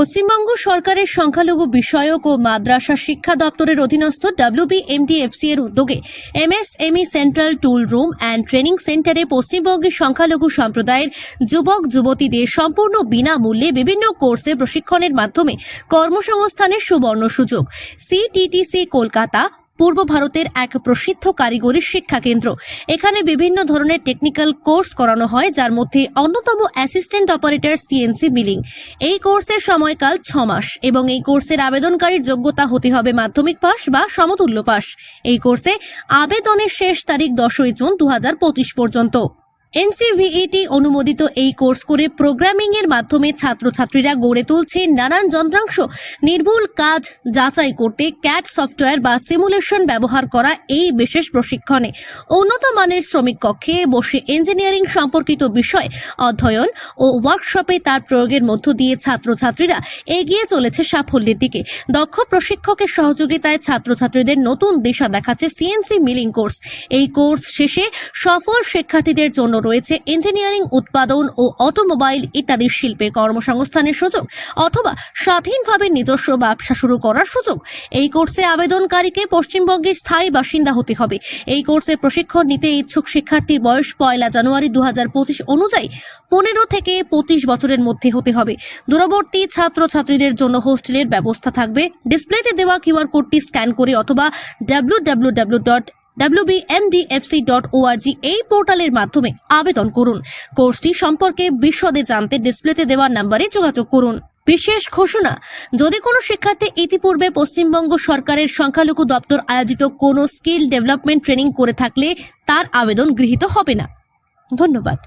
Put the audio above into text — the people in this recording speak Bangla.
পশ্চিমবঙ্গ সরকারের সংখ্যালঘু বিষয়ক ও মাদ্রাসা শিক্ষা দপ্তরের অধীনস্থ ডাব্লিউবিএমডিএফসি এর উদ্যোগে MSME central tool room and training সেন্টারে পশ্চিমবঙ্গের সংখ্যালঘু সম্প্রদায়ের যুবক, যুবতীদের সম্পূর্ণ বিনামূল্যে বিভিন্ন কোর্সে প্রশিক্ষণের মাধ্যমে কর্মসংস্থানের সুবর্ণ সুযোগ। সিটিটিসি কলকাতা পূর্ব ভারতের এক প্রসিদ্ধ কারিগরি শিক্ষা কেন্দ্র। এখানে বিভিন্ন ধরনের টেকনিক্যাল কোর্স করানো হয়, যার মধ্যে অন্যতম অ্যাসিস্ট্যান্ট অপারেটর সিএনসি মিলিং এই কোর্সের সময়কাল ছ মাস এবং এই কোর্সের আবেদনকারীর যোগ্যতা হতে হবে মাধ্যমিক পাস বা সমতুল্য পাস এই কোর্সে আবেদনের শেষ তারিখ দশই জুন দু হাজার পঁচিশ পর্যন্ত। এনসিভিইটি অনুমোদিত এই কোর্স করে প্রোগ্রামিং এর মাধ্যমে ছাত্রছাত্রীরা গড়ে তুলছে নানান যন্ত্রাংশ। নির্ভুল কাজ যাচাই করতে ক্যাট সফটওয়্যার বা সিমুলেশন ব্যবহার করা এই বিশেষ প্রশিক্ষণে। উন্নত মানের শ্রমিক কক্ষে বসে ইঞ্জিনিয়ারিং সম্পর্কিত বিষয়, অধ্যয়ন ও ওয়ার্কশপে তার প্রয়োগের মধ্য দিয়ে ছাত্রছাত্রীরা এগিয়ে চলেছে সাফল্যের দিকে। দক্ষ প্রশিক্ষকের সহযোগিতায় ছাত্রছাত্রীদের নতুন দিশা দেখাচ্ছে সিএনসি মিলিং কোর্স। এই কোর্স শেষে সফল শিক্ষার্থীদের জন্য রয়েছে ইঞ্জিনিয়ারিং উৎপাদন ও অটোমোবাইল ইত্যাদি শিল্পে কর্মসংস্থানের সুযোগ অথবা স্বাধীনভাবে নিজস্ব ব্যবসা শুরু করার সুযোগ। এই কোর্সে আবেদনকারীকে পশ্চিমবঙ্গের স্থায়ী বাসিন্দা হতে হবে। এই কোর্সে প্রশিক্ষণ নিতে ইচ্ছুক শিক্ষার্থীর বয়স পয়লা জানুয়ারি দু হাজার পঁচিশ অনুযায়ী পনেরো থেকে পঁচিশ বছরের মধ্যে হতে হবে। দূরবর্তী ছাত্রছাত্রীদের জন্য হোস্টেলের ব্যবস্থা থাকবে। ডিসপ্লেতে দেওয়া কিউআর কোডটি স্ক্যান করে অথবা ডট wbmdfc.org এই পোর্টালের মাধ্যমে আবেদন করুন। কোর্সটি সম্পর্কে বিশদে জানতে ডিসপ্লেতে দেওয়া নাম্বারে যোগাযোগ করুন। বিশেষ ঘোষণা, যদি কোনো শিক্ষার্থী ইতিপূর্বে পশ্চিমবঙ্গ সরকারের সংখ্যালঘু দপ্তর আয়োজিত কোনো স্কিল ডেভেলপমেন্ট ট্রেনিং করে থাকলে তার আবেদন গৃহীত হবে না। ধন্যবাদ।